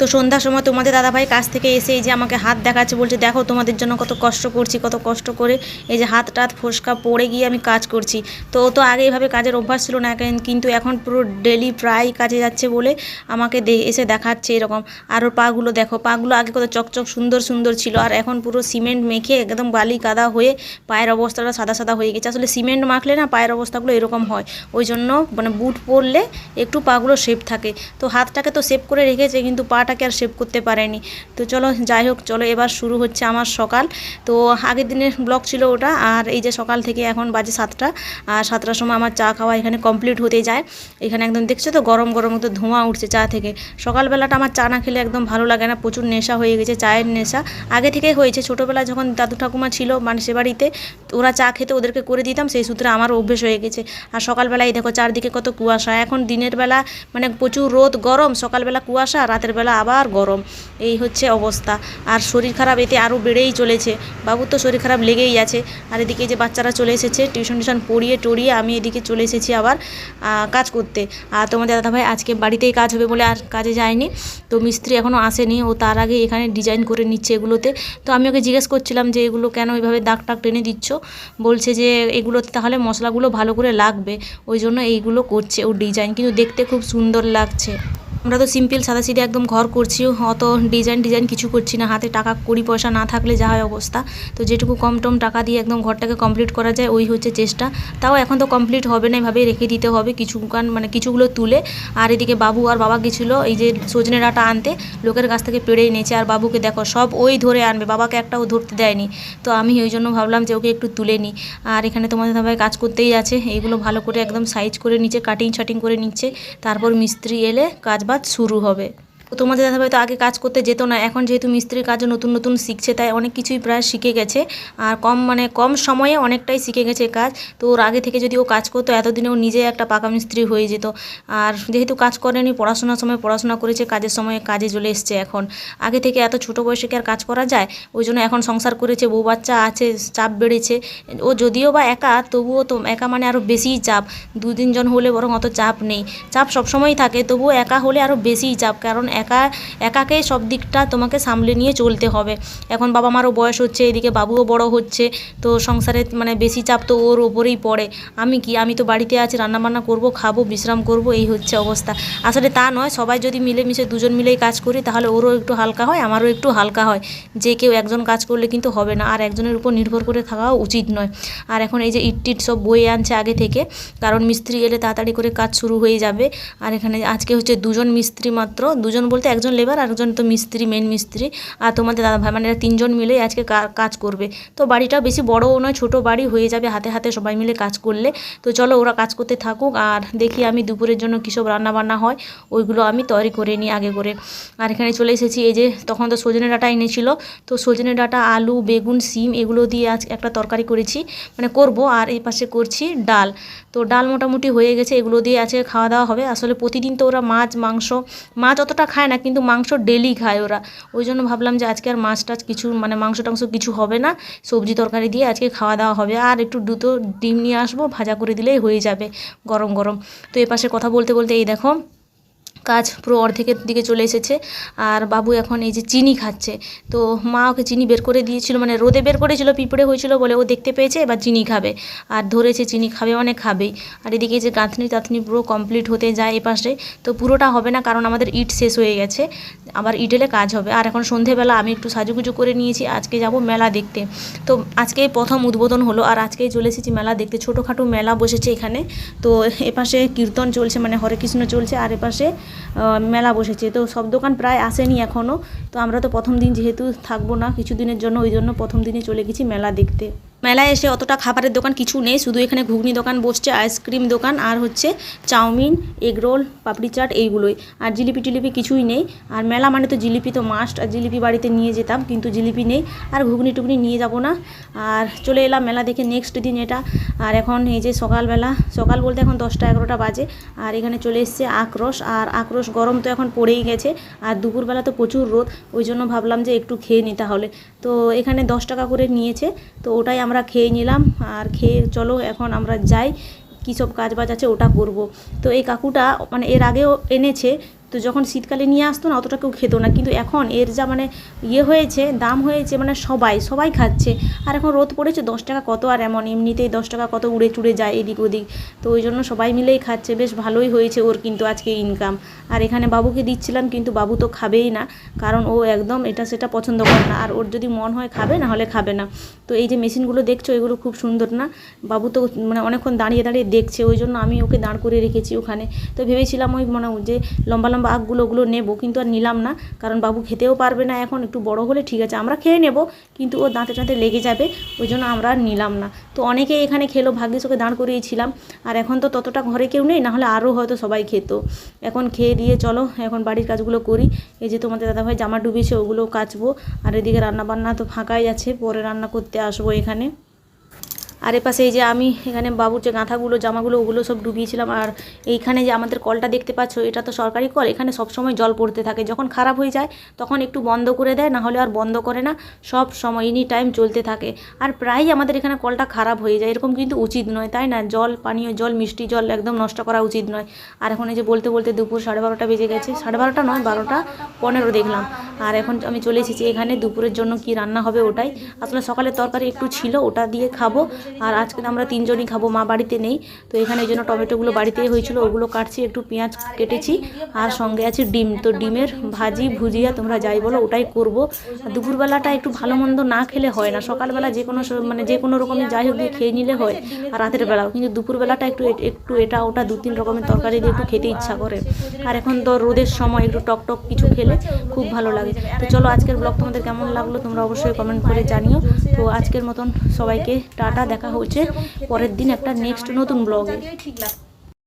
তো সন্ধ্যার সময় তোমাদের দাদাভাই কাছ থেকে এসে এই যে আমাকে হাত দেখাচ্ছে, বলছে, দেখো, তোমাদের জন্য কত কষ্ট করছি, কত কষ্ট করে এই যে হাত টাত ফোসকা পড়ে গিয়ে আমি কাজ করছি। তো ও তো আগে এভাবে কাজের অভ্যাস ছিল না কিন্তু এখন পুরো ডেলি প্রায় কাজে যাচ্ছে বলে আমাকে এসে দেখাচ্ছে এরকম। আর ওর পাগুলো দেখো, পাগুলো আগে কত চকচক সুন্দর সুন্দর ছিল, আর এখন পুরো সিমেন্ট মেখে একদম বালি কাদা হয়ে পায়ের অবস্থাটা সাদা সাদা হয়ে গেছে। আসলে সিমেন্ট মাখলে না পায়ের অবস্থাগুলো এরকম হয়, ওই জন্য মানে বুট পরলে একটু পাগুলো শেপ থাকে। তো হাতটাকে তো শেপ করে রেখেছে, কিন্তু পাটাকে আর শেপ করতে পারেনি। তো চলো, যাই হোক, চলো, এবার শুরু হচ্ছে আমার সকাল। তো আগের দিনের ব্লগ ছিল ওটা, আর এই যে সকাল থেকে এখন বাজে সাতটা, আর সাতটার সময় আমার চা খাওয়া এখানে কমপ্লিট হতে যায়। এখানে একদম দেখছ তো, গরম গরম তো ধোঁয়া উঠছে চা থেকে। সকালবেলাটা আমার চা না খেলে একদম ভালো লাগে না, প্রচুর নেশা হয়ে গেছে, চায়ের নেশা। আগে থেকেই হয়েছে, ছোটোবেলায় যখন দাদু ঠাকুমা ছিল মানে সে বাড়িতে ওরা চা খেতে ওদেরকে করে দিতাম, সেই সূত্রে আমারও অভ্যেস হয়ে গেছে। আর সকালবেলায় দেখো, চারদিকে কত কুয়াশা। এখন দিনের বেলা মানে প্রচুর রোদ, গরম, সকালবেলা কুয়াশা, রাতের বেলা আবার গরম। এই হচ্ছে অবস্থা। আর শরীর খারাপ এতে আরও বেড়েই চলেছে। বাবুর তো শরীর খারাপ লেগেই আছে। আর এদিকে যে বাচ্চারা চলে এসেছে, টিউশন টিউশন পড়িয়ে টড়িয়ে আমি এদিকে চলে এসেছি আবার কাজ করতে। আর তোমাদের দাদাভাই আজকে বাড়িতেই কাজ হবে বলে আর কাজে যায়নি। তো মিস্ত্রি এখনও আসেনি। ও তার আগে এখানে ডিজাইন করে নিচ্ছে এগুলোতে। তো আমি ওকে জিজ্ঞেস করছিলাম যে এগুলো কেন এইভাবে দাগ টাক টেনে দিচ্ছ? বলছে যে এগুলোতে তাহলে মশলাগুলো ভালো করে লাগবে। ওই জন্য এইগুলো করছে। ও ডিজাইন কিন্তু দেখতে খুব সুন্দর লাগছে। আমরা তো সিম্পল সাদা সিধে একদম ঘর করছি, অত ডিজাইন ডিজাইন কিছু করছি না, হাতে টাকা কুড়ি পয়সা না থাকলে যা হয় অবস্থা। তো যেটুকু কম টম টাকা দিয়ে একদম ঘরটাকে কমপ্লিট করা যায়, ওই হচ্ছে চেষ্টা। তাও এখন তো কমপ্লিট হবে না, এভাবেই রেখে দিতে হবে কিছু গান মানে কিছুগুলো তুলে। আর এদিকে বাবু আর বাবা গেছিল, এই যে সজনে ডাঁটা আনতে, লোকের কাছ থেকে পেড়ে এনেছে। আর বাবুকে দেখো, সব ওই ধরে আনবে, বাবাকে একটাও ধরতে দেয়নি। তো আমি ওই জন্য ভাবলাম যে ওকে একটু তুলে নিই। আর এখানে তোমাদের দাদাভাই কাজ করতেই আছে, এইগুলো ভালো করে একদম সাইজ করে নিচ্ছে কাটিং শাটিং করে নিচ্ছে। তারপর মিস্ত্রি এলে কাজ বাজ শুরু হবে। তোমাদের দাদাভাই তো আগে কাজ করতে যেত না, এখন যেহেতু মিস্ত্রির কাজও নতুন নতুন শিখছে, তাই অনেক কিছুই প্রায় শিখে গেছে। আর কম মানে কম সময়ে অনেকটাই শিখে গেছে কাজ। তো ওর আগে থেকে যদি ও কাজ করতো এতদিনে ও নিজে একটা পাকা মিস্ত্রি হয়ে যেত। আর যেহেতু কাজ করেনি, পড়াশোনার সময় পড়াশোনা করেছে, কাজের সময় কাজে চলে এসছে এখন। আগে থেকে এত ছোটো বয়সে কি আর কাজ করা যায়? ওই জন্য এখন সংসার করেছে, বউ বাচ্চা আছে, চাপ বেড়েছে। ও যদিও বা একা, তবুও তো একা মানে আরও বেশিই চাপ। দু তিনজন হলে বরং অত চাপ নেই। চাপ সবসময়ই থাকে, তবুও একা হলে আরও বেশিই চাপ। কারণ একা, একাকে সব দিকটা তোমাকে সামলে নিয়ে চলতে হবে। এখন বাবা মারও বয়স হচ্ছে, এদিকে বাবুও বড় হচ্ছে, তো সংসারে মানে বেশি চাপ তো ওর ওপরেই পড়ে। আমি কি? আমি তো বাড়িতে আছি, রান্নাবান্না করব, খাব, বিশ্রাম করব, এই হচ্ছে অবস্থা। আসলে তা নয়, সবাই যদি মিলেমিশে দুজন মিলেই কাজ করি, তাহলে ওরও একটু হালকা হয়, আমারও একটু হালকা হয়। যে কেউ একজন কাজ করলে কিন্তু হবে না, আর একজনের উপর নির্ভর করে থাকাও উচিত নয়। আর এখন এই যে ইট টিট সব বয়ে আনছে আগে থেকে, কারণ মিস্ত্রি এলে তাড়াতাড়ি করে কাজ শুরু হয়ে যাবে। আর এখানে আজকে হচ্ছে দুজন মিস্ত্রি মাত্র, দুজন বলতে একজন লেবার আর একজন তো মিস্ত্রি মেন মিস্ত্রি। আর তোমাদের দাদা ভাই মানে তিনজন মিলে আজকে কাজ করবে। তো বাড়িটা বেশি বড়ও নয়, ছোট বাড়ি হয়ে যাবে হাতে হাতে সবাই মিলে কাজ করলে। তো চলো ওরা কাজ করতে থাকুক, আর দেখি আমি দুপুরের জন্য কী সব রান্না বান্না হয়, ওইগুলো আমি তৈরি করে নিই আগে করে। আর এখানে চলে এসেছি, এই যে তখন তো সজনে ডাঁটা এনেছিল। তো সজনে ডাঁটা, আলু, বেগুন, সিম, এগুলো দিয়ে আজ একটা তরকারি করেছি। মানে করব, আর এই পাশে করছি ডাল। তো ডাল মোটামুটি হয়ে গেছে, এগুলো দিয়ে আজকে খাওয়া দাওয়া হবে। আসলে প্রতিদিন তো ওরা মাছ, মাংস, মাছ অতটা খায় না, কিন্তু মাংস ডেলি খায় ওরা। ওই জন্য ভাবলাম যে আজকে আর মাছ টাছ কিছু মানে মাংস টাংস কিছু হবে না। সবজি তরকারি দিয়ে আজকে খাওয়া দাওয়া হবে। আর একটু দুটো ডিম নিয়ে আসব, ভাজা করে দিলেই হয়ে যাবে গরম গরম। তো এ পাশে কথা বলতে বলতে এই দেখো কাজ পুরো অর্ধেকের দিকে চলে এসেছে। আর বাবু এখন এই যে চিনি খাচ্ছে। তো মা ওকে চিনি বের করে দিয়েছিল মানে রোদে বের করেছিল, পিঁপড়ে হয়েছিল বলে ও দেখতে পেয়েছে, এবার চিনি খাবে। আর ধরেছে চিনি খাবে মানে খাবেই। আর এদিকে যে গাঁথনি টাথনি পুরো কমপ্লিট হতে যায় এ পাশে। তো পুরোটা হবে না, কারণ আমাদের ইট শেষ হয়ে গেছে। আবার ইট এলে কাজ হবে। আর এখন সন্ধেবেলা, আমি একটু সাজুগুজু করে নিয়েছি, আজকে যাব মেলা দেখতে। তো আজকেই প্রথম উদ্বোধন হলো, আর আজকেই চলে এসেছি মেলা দেখতে। ছোটোখাটো মেলা বসেছে এখানে। তো এপাশে কীর্তন চলছে মানে হরে কৃষ্ণ চলছে, আর এপাশে মেলা বসেছে। তো সব দোকান প্রায় আসেনি এখনও তো আমরা তো প্রথম দিন যেহেতু থাকব না কিছু দিনের জন্য, ওই জন্য প্রথম দিনে চলে গেছি মেলা দেখতে। মেলায় এসে অতটা খাবারের দোকান কিছু নেই, শুধু এখানে ঘুগনি দোকান বসছে, আইসক্রিম দোকান, আর হচ্ছে চাউমিন এগরোল পাপড়ি চাট এইগুলোই। আর জিলিপি টিলিপি কিছুই নেই। আর মেলা মানে তো জিলিপি তো মাস্ট আর জিলিপি বাড়িতে নিয়ে যেতাম, কিন্তু জিলিপি নেই। আর ঘুগনি টুগনি নিয়ে যাব না। আর চলে এলাম মেলা দেখে নেক্সট দিন এটা। আর এখন এই যে সকালবেলা, সকাল বলতে এখন দশটা এগারোটা বাজে। আর এখানে চলে এসছে আক্রোশ আর আক্রোশ গরম তো এখন পড়েই গেছে, আর দুপুরবেলা তো প্রচুর রোদ, ওই জন্য ভাবলাম যে একটু খেয়ে নিই তাহলে। তো এখানে দশ টাকা করে নিয়েছে, তো ওটাই আমরা খেয়ে নিলাম, আর খেয়ে চলো এখন আমরা যাই, কী সব কাজ বাজ আছে ওটা করব। তো এই কাকুটা মানে এর আগেও এনেছে তো যখন শীতকালে নিয়ে আসতো না, অতটা কেউ খেতো না। কিন্তু এখন এর যা মানে ইয়ে হয়েছে, দাম হয়েছে মানে সবাই সবাই খাচ্ছে। আর এখন রোদ পড়েছে, দশ টাকা কত আর এমন, এমনিতেই দশ টাকা কত উড়ে চুড়ে যায় এদিক ওদিক। তো ওই জন্য সবাই মিলেই খাচ্ছে, বেশ ভালোই হয়েছে ওর কিন্তু আজকে ইনকাম আর এখানে বাবুকে দিচ্ছিলাম, কিন্তু বাবু তো খাবেই না, কারণ ও একদম এটা সেটা পছন্দ করে না। আর ওর যদি মন হয় খাবে, না হলে খাবে না। তো এই যে মেশিনগুলো দেখছ, এগুলো খুব সুন্দর না? বাবু তো মানে অনেকক্ষণ দাঁড়িয়ে দাঁড়িয়ে দেখছে, ওই জন্য আমি ওকে দাঁড় করে রেখেছি ওখানে। তো ভেবেছিলাম ওই মানে যে লম্বা লম্বা আগগুলো ওগুলো নেব, কিন্তু আর নিলাম না, কারণ বাবু খেতেও পারবে না এখন, একটু বড় হলে ঠিক আছে, আমরা খেয়ে নেব, কিন্তু ও দাঁতে টাঁতে লেগে যাবে, ওই জন্য আমরা আর নিলাম না। তো অনেকে এখানে খেলো, ভাগ্যিস ওকে দাঁড় করিয়েছিলাম, আর এখন তো ততটা ঘরে কেউ নেই, নাহলে আরও হয়তো সবাই খেত। এখন খেয়ে দিয়ে চলো, এখন বাড়ির কাজগুলো করি, এই যে তোমাদের দাদাভাই জামা ডুবিয়েছে, ওগুলো কাচবো, আর এদিকে রান্না বান্না তো ফাঁকাই আছে, পরে রান্না করতে আসব এখানে। আর এপাশে এই যে আমি, এখানে বাবুর যে গাঁথাগুলো, জামাগুলো, ওগুলো সব ডুবিয়েছিলাম। আর এইখানে যে আমাদের কলটা দেখতে পাচ্ছ, এটা তো সরকারি কল, এখানে সব সময় জল পড়তে থাকে। যখন খারাপ হয়ে যায়, তখন একটু বন্ধ করে দেয় না হলে আর বন্ধ করে না, সব সময় এনি টাইম চলতে থাকে। আর প্রায়ই আমাদের এখানে কলটা খারাপ হয়ে যায়, এরকম কিন্তু উচিত নয়, তাই না? জল, পানীয় জল, মিষ্টি জল একদম নষ্ট করা উচিত নয়। আর এখন এই যে বলতে বলতে দুপুর সাড়ে বারোটা বেজে গেছে, সাড়ে বারোটা নয়, বারোটা পনেরো দেখলাম। আর এখন আমি চলে এসেছি, এখানে দুপুরের জন্য কি রান্না হবে ওটাই। আসলে সকালের তরকারি একটু ছিল, ওটা দিয়ে খাব। আর আজকে আমরা তিনজনই খাব, মা বাড়িতে নেই, তো এখানে এই জন্য টমেটোগুলো বাড়িতেই হয়েছিল, ওগুলো কাটছি, একটু পেঁয়াজ কেটেছি, আর সঙ্গে আছে ডিম, তো ডিমের ভাজি, ভুজিয়া, তোমরা যাই বলো, ওটাই করব। দুপুরবেলাটা একটু ভালো মন্দ না খেলে হয় না, সকালবেলা যে কোনো মানে যে কোনো রকমের যাই হোক দিয়ে খেয়ে নিলে হয়, আর রাতের বেলাও, কিন্তু দুপুরবেলাটা একটু একটু এটা, ওটা দু তিন রকমের তরকারি দিয়ে একটু খেতে ইচ্ছা করে। আর এখন তো রোদের সময় একটু টক টক কিছু খেলে খুব ভালো লাগে। তো চলো আজকের ব্লগ তোমাদের কেমন লাগল, তোমরা অবশ্যই কমেন্ট করে জানিও। তো আজকের মতন সবাইকে টাটা, দেখা হচ্ছে পরের দিন একটা নেক্সট নতুন ব্লগে